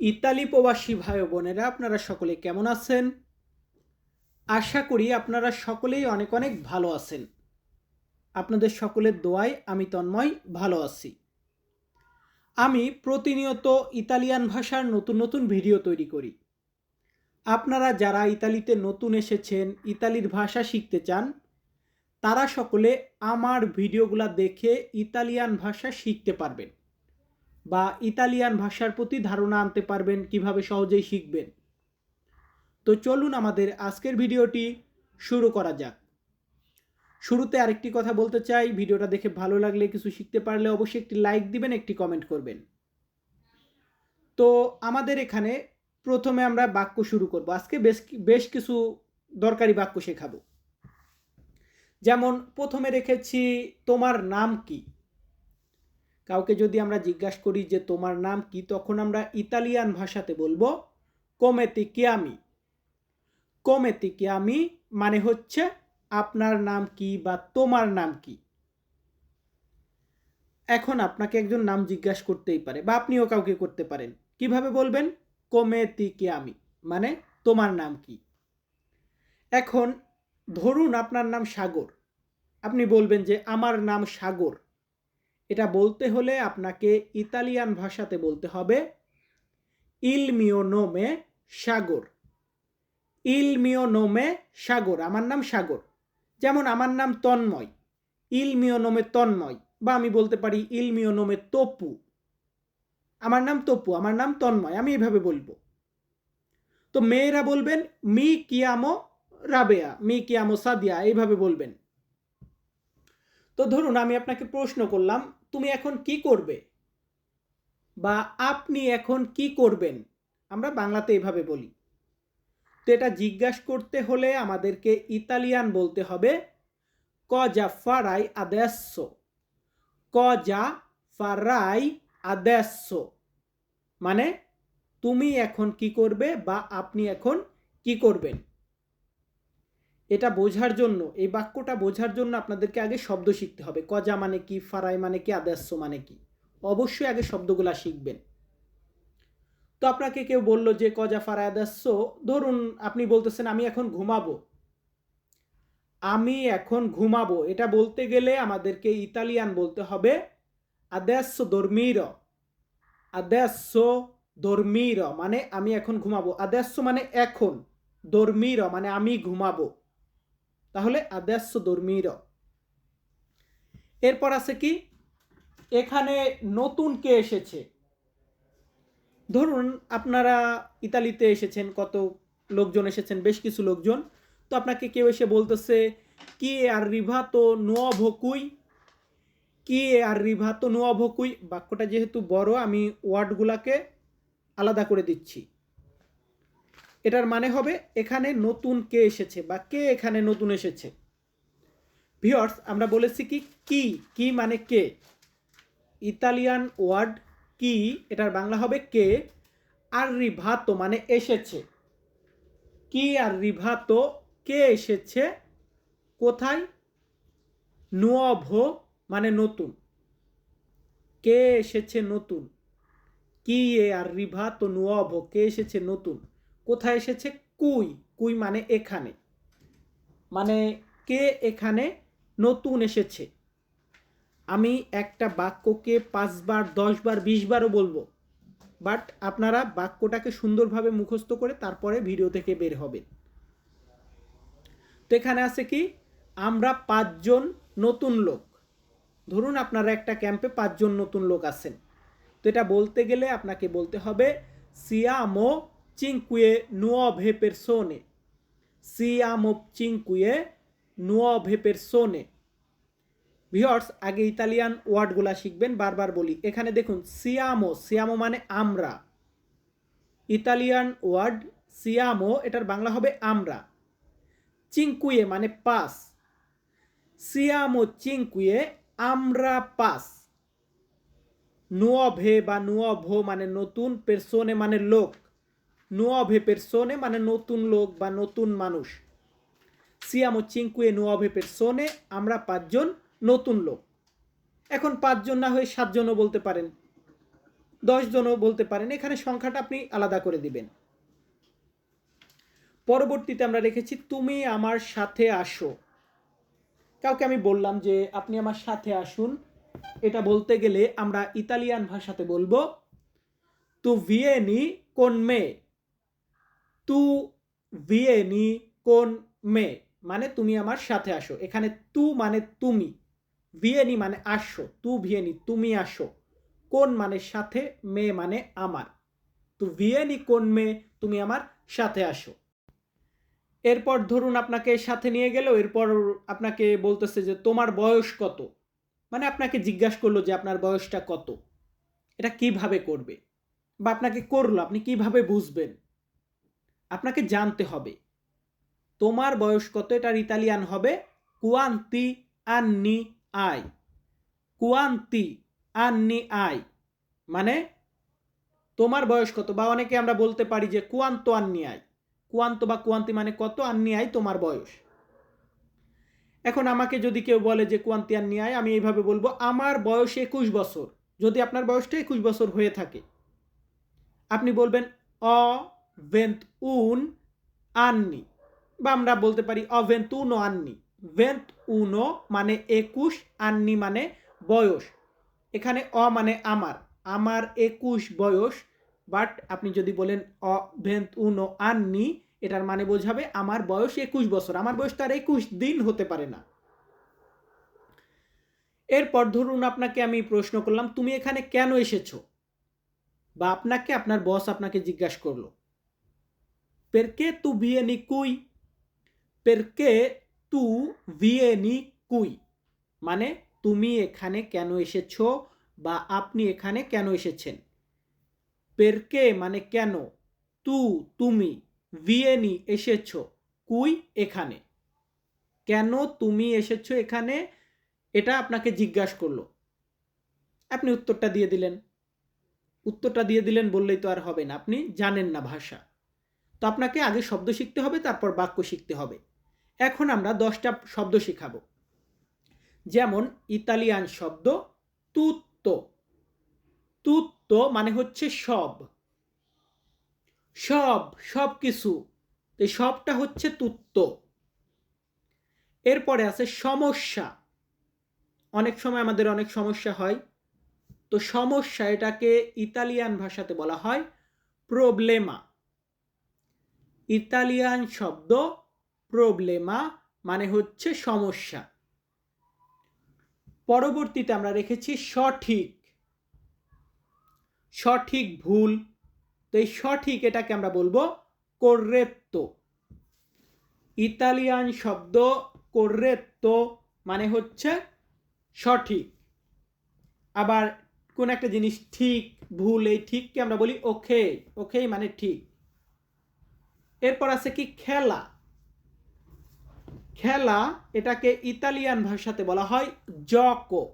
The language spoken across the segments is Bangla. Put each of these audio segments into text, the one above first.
ইতালি প্রবাসী ভাই বোনেরা, আপনারা সকলে কেমন আছেন? আশা করি আপনারা সকলেই অনেক অনেক ভালো আছেন। আপনাদের সকলের দোয়ায় আমি তন্ময় ভালো আছি। আমি প্রতিনিয়ত ইতালিয়ান ভাষার নতুন নতুন ভিডিও তৈরি করি। আপনারা যারা ইতালিতে নতুন এসেছেন, ইতালির ভাষা শিখতে চান, তারা সকলে আমার ভিডিওগুলো দেখে ইতালিয়ান ভাষা শিখতে পারবেন। বা ইতালিয়ান ভাষার প্রতি ধারণা আনতে পারবেন কীভাবে সহজেই শিখবেন। তো চলুন আমাদের আজকের ভিডিওটি শুরু করা যাক। শুরুতে আরেকটি কথা বলতে চাই। ভিডিওটা দেখে ভালো লাগলে কিছু শিখতে পারলে অবশ্যই একটি লাইক দিবেন, একটি কমেন্ট করবেন। তো আমাদের এখানে প্রথমে আমরা বাক্য শুরু করব। আজকে বেশ বেশ কিছু দরকারি বাক্য শেখাবো। যেমন, প্রথমে রেখেছি তোমার নাম কি? কাউকে যদি আমরা জিজ্ঞাসা করি যে তোমার নাম কি, তখন আমরা ইতালিয়ান ভাষাতে বলব কোমেতি কিয়ামি কোমেতি কিয়ামি মানে হচ্ছে, আপনার নাম কি বা তোমার নাম কি? এখন আপনাকে একজন নাম জিজ্ঞাসা করতেই পারে, বা আপনিও কাউকে করতে পারেন। কীভাবে বলবেন? কোমেতি কিয়ামি মানে তোমার নাম কি? এখন ধরুন আপনার নাম সাগর। আপনি বলবেন যে, আমার নাম সাগর। এটা বলতে হলে আপনাকে ইতালিয়ান ভাষাতে বলতে হবে ইল মিও নোমে সাগর ইল মিও নোমে সাগর আমার নাম সাগর যেমন আমার নাম তন্ময়। ইল মিও নোমে তন্ময় বা আমি বলতে পারি ইল মিও নোমে তপু আমার নাম তপু আমার নাম তন্ময়, আমি এভাবে বলব। তো মেয়েরা বলবেন মি কিয়ামো রাবেয়া মি কিয়ামো সাদিয়া এইভাবে বলবেন। তো ধরুন আমি আপনাকে প্রশ্ন করলাম তুমি এখন কি করবে? বা আপনি এখন কি করবেন? আমরা বাংলাতে এভাবে বলি। তো এটা জিজ্ঞাসা করতে হলে আমাদেরকে ইতালিয়ান বলতে হবে, কজা ফারাই আদেস্য কজা ফারাই আদেস্য মানে তুমি এখন কি করবে বা আপনি এখন কি করবেন? এটা বোঝার জন্য, এই বাক্যটা বোঝার জন্য আপনাদেরকে আগে শব্দ শিখতে হবে। কজা মানে কি ফারাই মানে কি, আদাস্য মানে কি। অবশ্যই আগে শব্দগুলা শিখবেন। তো আপনাকে কেউ বলল যে কজা ফারাই আদাস্য, ধরুন আপনি বলতেছেন, আমি এখন ঘুমাবো। আমি এখন ঘুমাবো। এটা বলতে গেলে আমাদেরকে ইতালিয়ান বলতে হবে, আদেস্য দর্মির। আদেস্য দর্মির মানে আমি এখন ঘুমাবো। আদেস্য মানে এখন, দর্মির মানে আমি ঘুমাবো। তাহলে আদেশ্য দর্মীর এরপর আছে কি? এখানে নতুন কে এসেছে? ধরুন আপনারা ইতালিতে এসেছেন, কত লোকজন এসেছেন, বেশ কিছু লোকজন। তো আপনাকে কেউ এসে বলতেছে, কি আর রিভা তো নোয়া ভকুই কি আর রিভা তো নোয়া ভকুই বাক্যটা যেহেতু বড়, আমি ওয়ার্ডগুলাকে আলাদা করে দিচ্ছি। এটার মানে হবে এখানে নতুন কে এসেছে বা কে এখানে নতুন এসেছে। ভিওর্স আমরা বলেছি কি কি কি মানে কে? ইতালিয়ান ওয়ার্ড কি, এটার বাংলা হবে কে? আর রিভাতো মানে এসেছে। কি আর রিভাতো কে এসেছে? কোথায়? নুয়ভ মানে নতুন। কে এসেছে নতুন? কি এ আর রিভাতো নুয়ভ কে এসেছে নতুন? কোথায় এসেছে? কুই। কুই মানে এখানে। মানে কে এখানে নতুন এসেছে? আমি একটা বাক্যকে পাঁচবার, দশবার, বিশবারও বলব। বাট আপনারা বাক্যটাকে সুন্দরভাবে মুখস্থ করে তারপরে ভিডিও থেকে বের হবেন। তো এখানে আছে কি? আমরা পাঁচজন নতুন লোক। ধরুন আপনারা একটা ক্যাম্পে পাঁচজন নতুন লোক আছেন। তো এটা বলতে গেলে আপনাকে বলতে হবে, সিয়ামো cinque nuove persone. Siamo cinque nuove persone. Viewers আগে ইতালিয়ান ওয়ার্ডগুলা শিখবেন, বারবার বলি। এখানে দেখুন সিয়ামো সিয়ামো মানে আমরা। ইতালিয়ান ওয়ার্ড সিয়ামো এটার বাংলা হবে আমরা। চিঙ্কুয়ে মানে পাস সিয়ামো চিঙ্কুয়ে আমরা পাস নুয়ভে বা নুয়ভো মানে নতুন পেরসোনে মানে লোক। নুয়ভে পেরসোনে মানে নতুন লোক বা নতুন মানুষ। সিয়ামো চিঙ্কুয়ে নুয়ভে পেরসোনে আমরা পাঁচজন নতুন লোক। এখন পাঁচজন না হয়ে সাতজনও বলতে পারেন। দশজনও বলতে পারেন। এখানে সংখ্যাটা আপনি আলাদা করে দিবেন। পরবর্তীতে আমরা রেখেছি, তুমি আমার সাথে আসো। কাউকে আমি বললাম যে, আপনি আমার সাথে আসুন। এটা বলতে গেলে আমরা ইতালিয়ান ভাষাতে বলব তু ভিয়েনি কোন মে তু ভিয়েনি কোন মে মানে তুমি আমার সাথে আসো। এখানে তু মানে তুমি ভিয়েনি মানে আসো, তু ভিয়েনি তুমি আসো। কোন মানে সাথে, মে মানে আমার। তু ভিয়েনি কোন মে, তুমি আমার সাথে আসো। এরপর ধরুন আপনাকে সাথে নিয়ে গেল, এরপর আপনাকে বলতেছে যে তোমার বয়স কত? মানে আপনাকে জিজ্ঞাসা করল যে আপনার বয়সটা কত? এটা কীভাবে করবে? বা আপনাকে করল, আপনি কীভাবে বুঝবেন? আপনাকে জানতে হবে। তোমার বয়স কত এটার ইতালিয়ান হবে? কুয়ান্তি আন্নি আই। কুয়ান্তি আন্নি আই। মানে তোমার বয়স কত? বা অনেকে আমরা বলতে পারি যে কুয়ান্ত আন্নি আই। কুয়ান্ত বা কুয়ান্তি মানে কত আন্নি আই? তোমার বয়স। এখন আমাকে যদি কেউ বলে যে কুয়ান্তি আন্নি আই, আমি এইভাবে বলব, আমার বয়স একুশ বছর। যদি আপনার বয়সটা একুশ বছর হয়ে থাকে, আপনি বলবেন, অ ভেন্ট উন আননি বা আমরা বলতে পারি অ ভেন্ট উনো আননি ভেন্ট উনো মানে একুশ আননি মানে বয়স। এখানে অ মানে আমার। আমার একুশ বয়স বাট আপনি যদি বলেন অ ভেন্ট উনো আননি এটার মানে বোঝাবে আমার বয়স একুশ বছর। আমার বয়স তার একুশ দিন হতে পারে না। এরপর ধরুন আপনাকে আমি প্রশ্ন করলাম, তুমি এখানে কেন এসেছ? বা আপনাকে, আপনার বস আপনাকে জিজ্ঞাসা করল। পেরকে তু ভিয়েনি কুই পেরকে তু ভিয়েনি কুই মানে তুমি এখানে কেন এসেছ বা আপনি এখানে কেন এসেছেন? পেরকে মানে কেন? তু, তুমি ভিয়েনি এসেছ কুই এখানে? কেন তুমি এসেছ এখানে? এটা আপনাকে জিজ্ঞাসা করল। আপনি উত্তরটা দিয়ে দিলেন। উত্তরটা দিয়ে দিলেন বললেই তো আর হবে না। আপনি জানেন না ভাষা। তো আপনাকে আগে শব্দ শিখতে হবে, তারপর বাক্য শিখতে হবে। এখন আমরা দশটা শব্দ শিখাবো। যেমন, ইতালিয়ান শব্দ তুত্তো তুত্তো মানে হচ্ছে সব। সব সব কিছু এই সবটা হচ্ছে তুত্ত এরপরে আছে সমস্যা। অনেক সময় আমাদের অনেক সমস্যা হয়। তো সমস্যা এটাকে ইতালিয়ান ভাষাতে বলা হয় প্রবলেমা ইতালিয়ান শব্দ প্রবলেমা মানে হচ্ছে সমস্যা। পরবর্তীতে আমরা রেখেছি সঠিক। সঠিক ভুল। তো এই সঠিক এটাকে আমরা বলব কোর্রেত্তো ইতালিয়ান শব্দ কোর্রেত্তো মানে হচ্ছে সঠিক। আবার কোন একটা জিনিস ঠিক, ভুল, এই ঠিককে আমরা বলি ওকে ওকে মানে ঠিক। এরপর আছে কি খেলা। খেলা এটাকে ইতালিয়ান ভাষাতে বলা হয় জকো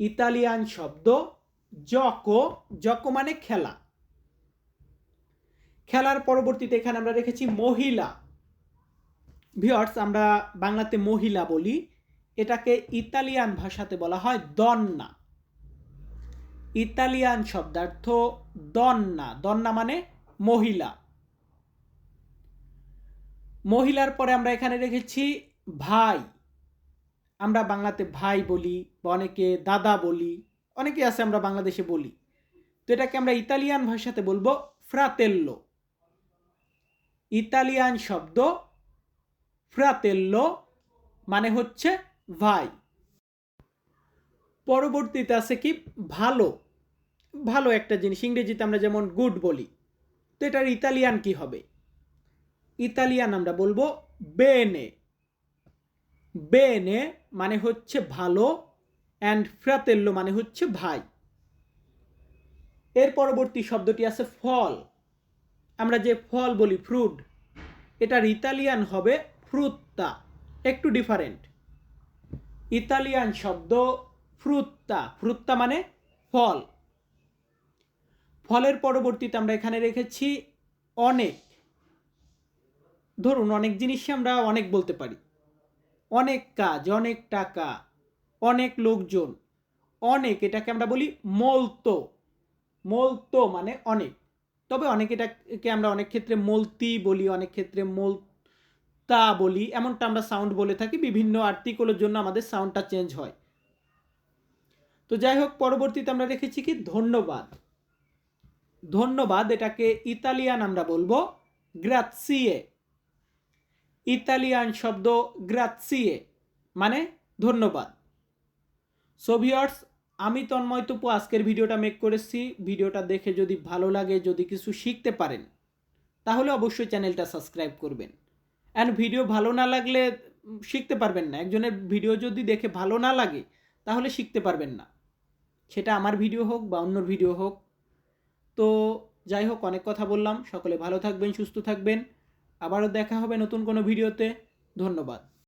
ইতালিয়ান শব্দ জকো জকো মানে খেলা। খেলার পরবর্তীতে এখানে আমরা রেখেছি মহিলা। ভিওর্স আমরা বাংলাতে মহিলা বলি। এটাকে ইতালিয়ান ভাষাতে বলা হয় দন্না। ইতালিয়ান শব্দার্থ দন্না। দন্না মানে মহিলা। মহিলার পরে আমরা এখানে রেখেছি ভাই। আমরা বাংলাতে ভাই বলি বা অনেকে দাদা বলি অনেকে আছে আমরা বাংলাদেশে বলি। তো এটাকে আমরা ইতালিয়ান ভাষাতে বলব ফ্রাতেল্লো। ইতালিয়ান শব্দ ফ্রাতেল্লো মানে হচ্ছে ভাই। পরবর্তীতে আছে কি ভালো। ভালো একটা জিনিস, ইংরেজিতে আমরা যেমন গুড বলি। তো এটার ইতালিয়ান কি হবে? ইতালিয়ান আমরা বলব বেনে। বেনে মানে হচ্ছে ভালো অ্যান্ড ফ্রাতেল্লো মানে হচ্ছে ভাই। এর পরবর্তী শব্দটি আছে ফল। আমরা যে ফল বলি ফ্রুট, এটার ইতালিয়ান হবে ফ্রুত্তা। একটু ডিফারেন্ট ইতালিয়ান শব্দ ফ্রুত্তা। ফ্রুত্তা মানে ফল। ফলের পরবর্তীতে আমরা এখানে রেখেছি অনেক। ধরুন অনেক জিনিসই আমরা অনেক বলতে পারি। অনেক কাজ, অনেক টাকা, অনেক লোকজন, অনেক এটাকে আমরা বলি মলতো মলতো মানে অনেক। তবে অনেক এটাকে আমরা অনেক ক্ষেত্রে মলতি বলি, অনেক ক্ষেত্রে মল তা বলি। এমনটা আমরা সাউন্ড বলে থাকি, বিভিন্ন আর্টিকলের জন্য আমাদের সাউন্ডটা চেঞ্জ হয়। তো যাই হোক, পরবর্তীতে আমরা রেখেছি কি? ধন্যবাদ। ধন্যবাদ এটাকে ইতালিয়ান আমরা বলব গ্রাৎসিয়ে ইতালিয়ান শব্দ গ্রাৎসিয়ে মানে ধন্যবাদ। সোভিয়র্স আমি তন্ময় তপু আজকের ভিডিওটা মেক করেছি। ভিডিওটা দেখে যদি ভালো লাগে, যদি কিছু শিখতে পারেন, তাহলে অবশ্যই চ্যানেলটা সাবস্ক্রাইব করবেন। অ্যান্ড ভিডিও ভালো না লাগলে শিখতে পারবেন না। একজনের ভিডিও যদি দেখে ভালো না লাগে, তাহলে শিখতে পারবেন না। সেটা আমার ভিডিও হোক বা অন্যর ভিডিও হোক। তো যাই হোক, অনেক কথা বললাম। সকলে ভালো থাকবেন, সুস্থ থাকবেন। আবারও দেখা হবে নতুন কোনো ভিডিওতে। ধন্যবাদ।